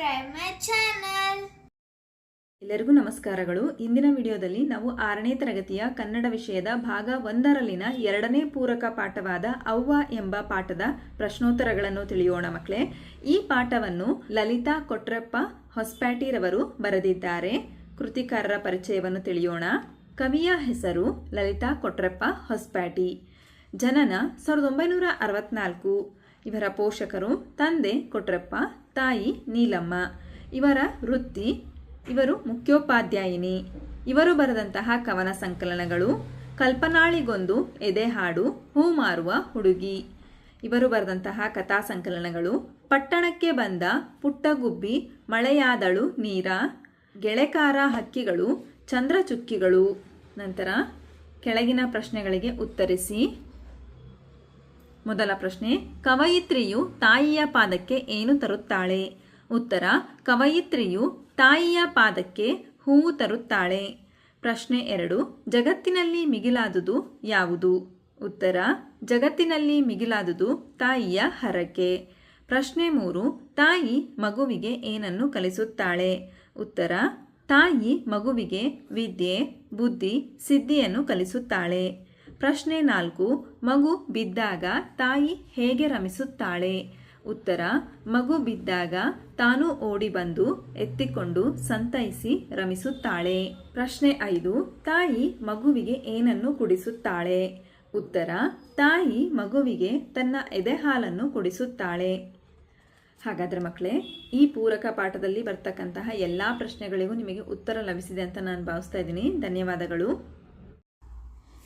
subscribe ಮೈ. ಎಲ್ಲರಿಗೂ ನಮಸ್ಕಾರಗಳು. ಇಂದಿನ ವಿಡಿಯೋದಲ್ಲಿ ನಾವು ಆರನೇ ತರಗತಿಯ ಕನ್ನಡ ವಿಷಯದ ಭಾಗ ಒಂದರಲ್ಲಿನ ಎರಡನೇ ಪೂರಕ ಪಾಠವಾದ ಅವ್ವ ಎಂಬ ಪಾಠದ ಪ್ರಶ್ನೋತ್ತರಗಳನ್ನು ತಿಳಿಯೋಣ ಮಕ್ಕಳೇ. ಈ ಪಾಠವನ್ನು ಲಲಿತಾ ಕೊಟ್ರಪ್ಪ ಹೊಸ್ಪ್ಯಾಟಿರವರು ಬರೆದಿದ್ದಾರೆ. ಕೃತಿಕಾರರ ಪರಿಚಯವನ್ನು ತಿಳಿಯೋಣ. ಕವಿಯ ಹೆಸರು ಲಲಿತಾ ಕೊಟ್ರಪ್ಪ ಹೊಸ್ಪ್ಯಾಟಿ. ಜನನ ಸಾವಿರದ ಒಂಬೈನೂರ ಅರವತ್ನಾಲ್ಕು. ಇವರ ಪೋಷಕರು ತಂದೆ ಕೊಟ್ರಪ್ಪ ತಾಯಿ ನೀಲಮ್ಮ. ಇವರ ವೃತ್ತಿ, ಇವರು ಮುಖ್ಯೋಪಾಧ್ಯಾಯಿನಿ. ಇವರು ಬರೆದಂತಹ ಕವನ ಸಂಕಲನಗಳು, ಕಲ್ಪನಾಳಿಗೊಂದು ಎದೆಹಾಡು ಹೂ ಮಾರುವ ಹುಡುಗಿ. ಇವರು ಬರೆದಂತಹ ಕಥಾ ಸಂಕಲನಗಳು, ಪಟ್ಟಣಕ್ಕೆ ಬಂದ ಪುಟ್ಟಗುಬ್ಬಿ, ಮಳೆಯಾದಳು ನೀರ, ಗೆಳೆಕಾರ ಹಕ್ಕಿಗಳು, ಚಂದ್ರಚುಕ್ಕಿಗಳು. ನಂತರ ಕೆಳಗಿನ ಪ್ರಶ್ನೆಗಳಿಗೆ ಉತ್ತರಿಸಿ ಮೊದಲ ಪ್ರಶ್ನೆ, ಕವಯಿತ್ರಿಯು ತಾಯಿಯ ಪಾದಕ್ಕೆ ಏನು ತರುತ್ತಾಳೆ? ಉತ್ತರ, ಕವಯಿತ್ರಿಯು ತಾಯಿಯ ಪಾದಕ್ಕೆ ಹೂವು ತರುತ್ತಾಳೆ. ಪ್ರಶ್ನೆ ಎರಡು, ಜಗತ್ತಿನಲ್ಲಿ ಮಿಗಿಲಾದುದು ಯಾವುದು? ಉತ್ತರ, ಜಗತ್ತಿನಲ್ಲಿ ಮಿಗಿಲಾದುದು ತಾಯಿಯ ಹರಕೆ. ಪ್ರಶ್ನೆ ಮೂರು, ತಾಯಿ ಮಗುವಿಗೆ ಏನನ್ನು ಕಲಿಸುತ್ತಾಳೆ? ಉತ್ತರ, ತಾಯಿ ಮಗುವಿಗೆ ವಿದ್ಯೆ, ಬುದ್ಧಿ, ಸಿದ್ಧಿಯನ್ನು ಕಲಿಸುತ್ತಾಳೆ. ಪ್ರಶ್ನೆ ನಾಲ್ಕು, ಮಗು ಬಿದ್ದಾಗ ತಾಯಿ ಹೇಗೆ ರಮಿಸುತ್ತಾಳೆ? ಉತ್ತರ, ಮಗು ಬಿದ್ದಾಗ ತಾನು ಓಡಿ ಬಂದು ಎತ್ತಿಕೊಂಡು ಸಂತೈಸಿ ರಮಿಸುತ್ತಾಳೆ. ಪ್ರಶ್ನೆ ಐದು, ತಾಯಿ ಮಗುವಿಗೆ ಏನನ್ನು ಕುಡಿಸುತ್ತಾಳೆ? ಉತ್ತರ, ತಾಯಿ ಮಗುವಿಗೆ ತನ್ನ ಎದೆಹಾಲನ್ನು ಕುಡಿಸುತ್ತಾಳೆ. ಹಾಗಾದರೆ ಮಕ್ಕಳೇ, ಈ ಪೂರಕ ಪಾಠದಲ್ಲಿ ಬರ್ತಕ್ಕಂತಹ ಎಲ್ಲ ಪ್ರಶ್ನೆಗಳಿಗೂ ನಿಮಗೆ ಉತ್ತರ ಲಭಿಸಿದೆ ಅಂತ ನಾನು ಭಾವಿಸ್ತಾ ಇದ್ದೀನಿ. ಧನ್ಯವಾದಗಳು.